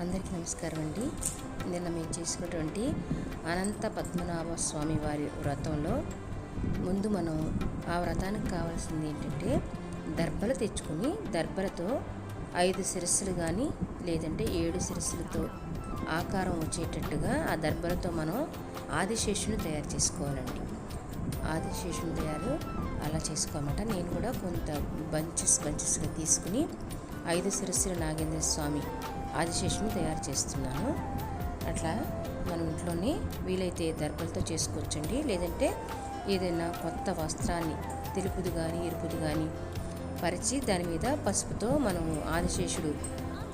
అందరికీ నమస్కారం అండి. నిన్న మేము చేసుకున్నటువంటి అనంత పద్మనాభ స్వామి వారి వ్రతంలో ముందు మనం ఆ వ్రతానికి కావాల్సింది ఏంటంటే దర్భలు తెచ్చుకొని దర్భలతో ఐదు శిరస్సులు కానీ లేదంటే ఏడు శిరస్సులతో ఆకారం వచ్చేటట్టుగా ఆ దర్భలతో మనం ఆదిశేషుని తయారు చేసుకోవాలండి. ఆదిశేషుని తయారు అలా చేసుకోమాట. నేను కూడా కొంత బంచెస్ బంచెస్గా తీసుకుని ఐదు శిరస్సుల నాగేంద్ర స్వామి ఆదిశేషుని తయారు చేస్తున్నాను. అట్లా మన ఇంట్లోనే వీలైతే దర్భలతో చేసుకోవచ్చండి. లేదంటే ఏదైనా కొత్త వస్త్రాన్ని తెలుపుది కానీ ఎరుపుది కానీ పరిచి దాని మీద పసుపుతో మనం ఆదిశేషుడు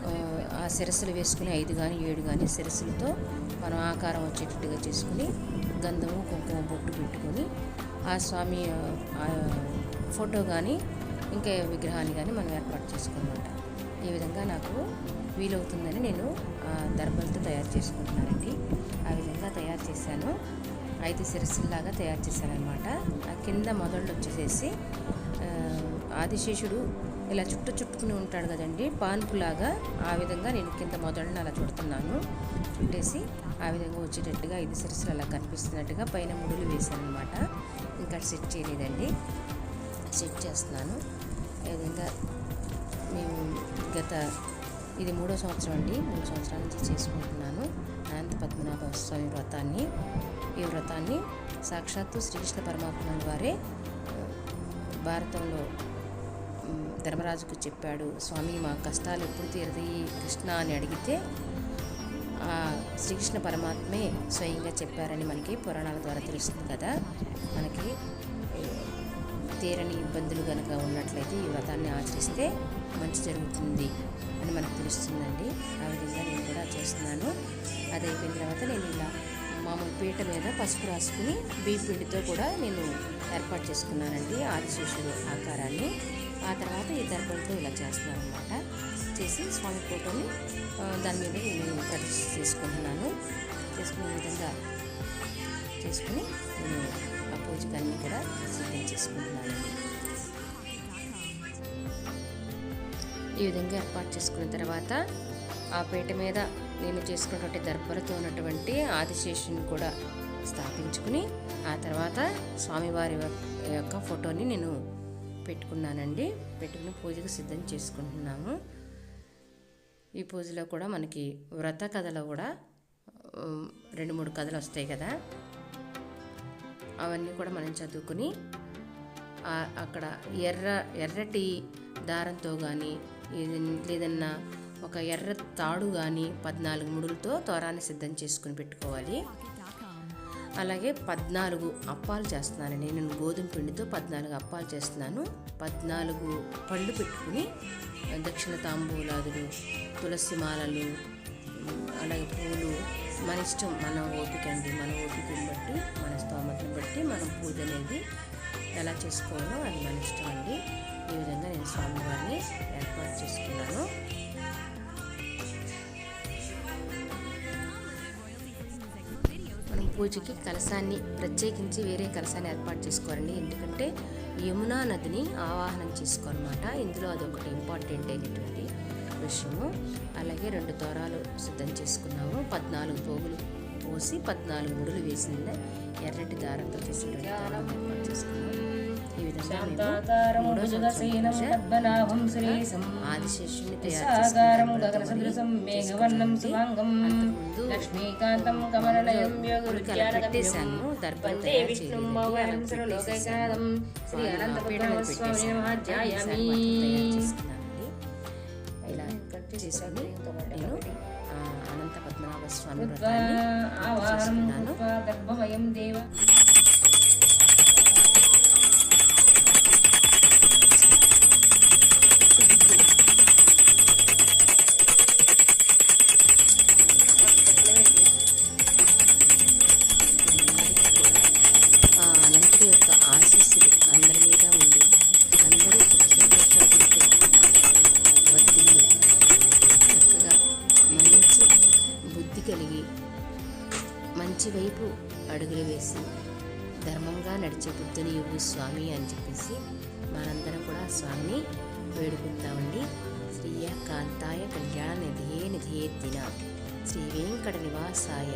ఆ, సిరస్సులు వేసుకుని ఐదు కానీ ఏడు కానీ సిరస్సులతో మనం ఆకారం వచ్చేటట్టుగా చేసుకుని గంధము కుంకుమ బొట్టు పెట్టుకొని ఆ స్వామి ఫోటో కానీ ఇంకా విగ్రహాన్ని కానీ మనం ఏర్పాటు చేసుకోనమాట ఈ విధంగా నాకు వీలవుతుందని నేను ఆ తయారు చేసుకుంటున్నానండి. ఆ విధంగా తయారు చేశాను. ఐదు శిరస్సుల్లాగా తయారు చేశాను అనమాట ఆ కింద మొదళ్ళు వచ్చేసేసి ఆదిశేషుడు ఇలా చుట్టు చుట్టుకుని ఉంటాడు కదండి పాన్పులాగా ఆ విధంగా నేను కింద మొదళ్ళని అలా చుడుతున్నాను. చుట్టేసి ఆ విధంగా వచ్చేటట్టుగా ఐదు శిరస్సులు అలా కనిపిస్తున్నట్టుగా పైన ముడులు వేశాను అనమాట ఇంకా సెట్ చేయలేదండి. సెట్ చేస్తున్నాను. ఈ విధంగా మేము గత ఇది మూడో సంవత్సరం అండి. మూడు సంవత్సరాల నుంచి చేసుకుంటున్నాను. అనంత పద్మనాభ స్వామి వ్రతాన్ని. ఈ వ్రతాన్ని సాక్షాత్తు శ్రీకృష్ణ పరమాత్మ వారే భారతంలో ధర్మరాజుకు చెప్పాడు స్వామి మా కష్టాలు ఎప్పుడు తీరది కృష్ణ అని అడిగితే ఆ శ్రీకృష్ణ పరమాత్మే స్వయంగా చెప్పారని మనకి పురాణాల ద్వారా తెలుస్తుంది కదా. మనకి తీరని ఇబ్బందులు కనుక ఉన్నట్లయితే ఈ వ్రతాన్ని ఆచరిస్తే మంచి జరుగుతుంది అని మనకు తెలుస్తుందండి. ఆ విధంగా నేను కూడా చేస్తున్నాను. అది అయిపోయిన తర్వాత నేను ఇలా మామూలు పీట మీద పసుపు రాసుకుని బియ్య కూడా నేను ఏర్పాటు చేసుకున్నానండి ఆదిశేషుడు ఆకారాన్ని. ఆ తర్వాత ఈ దర్భలతో ఇలా చేస్తున్నాను అనమాట చేసి స్వామి ఫోటోని దాని మీద నేను ప్రతిష్ఠ చేసుకుంటున్నాను. చేసుకునే విధంగా చేసుకుని నేను పూజకి అన్నీ కూడా సిద్ధం చేసుకుంటున్నాను. ఈ విధంగా ఏర్పాటు చేసుకున్న తర్వాత ఆ పీట మీద నేను చేసుకున్నటువంటి దర్భలతో ఉన్నటువంటి ఆదిశేషుని కూడా స్థాపించుకుని ఆ తర్వాత స్వామివారి యొక్క ఫోటోని నేను పెట్టుకున్నానండి. పెట్టుకుని పూజకు సిద్ధం చేసుకుంటున్నాము. ఈ పూజలో కూడా మనకి వ్రత కథలో కూడా రెండు మూడు కథలు వస్తాయి కదా. అవన్నీ కూడా మనం చదువుకుని అక్కడ ఎర్ర ఎర్రటి దారంతో కానీ లేదన్నా ఒక ఎర్ర తాడు కానీ పద్నాలుగు ముడులతో తోరాన్ని సిద్ధం చేసుకుని పెట్టుకోవాలి. అలాగే పద్నాలుగు అప్పాలు చేస్తున్నాను. నేను గోధుమ పిండితో పద్నాలుగు అప్పాలు చేస్తున్నాను. పద్నాలుగు పళ్ళు పెట్టుకుని దక్షిణ తాంబూలాదులు తులసి మాలలు అలాగే పూలు మన ఇష్టం మన ఓపిక అండి. మన ఓపికను బట్టి మన స్తోమతను బట్టి మనం పూజ అనేది ఎలా చేసుకోవాలో అది మన ఇష్టం అండి. ఈ విధంగా నేను స్వామివారిని ఏర్పాటు చేసుకున్నాను. మనం పూజకి కలసాన్ని ప్రత్యేకించి వేరే కలసాన్ని ఏర్పాటు చేసుకోవాలండి. ఎందుకంటే యమునా నదిని ఆవాహనం చేసుకోనమాట. ఇందులో అదొకటి ఇంపార్టెంట్ అయినటువంటి విషయము అలాగే రెండు తోరాలు సిద్ధం చేసుకున్నాము. పద్నాలుగు పోగులు పోసి పద్నాలుగు ముడులు వేసింది. ఎర్రటి దారంతో చేసినటువంటి తోరాలు ఏర్పాటు చేసుకున్నాము. ఈ విధంగా ఆదిశేషుని తయారు పెట్టేశాను తయారు. చేసుకుని నేను అనంత పద్మనాభ స్వామి వ్రతాన్ని చేసుకున్నాను. మంచి వైపు అడుగులు వేసి ధర్మంగా నడిచే బుద్ధుని ఇవ్వు స్వామి అని చెప్పేసి మనందరం కూడా స్వామిని వేడుకుంటామండి. శ్రీయ కాంతాయ కళ్యాణ నిధియే నిధియే దిన. శ్రీ వెంకట నివాసాయ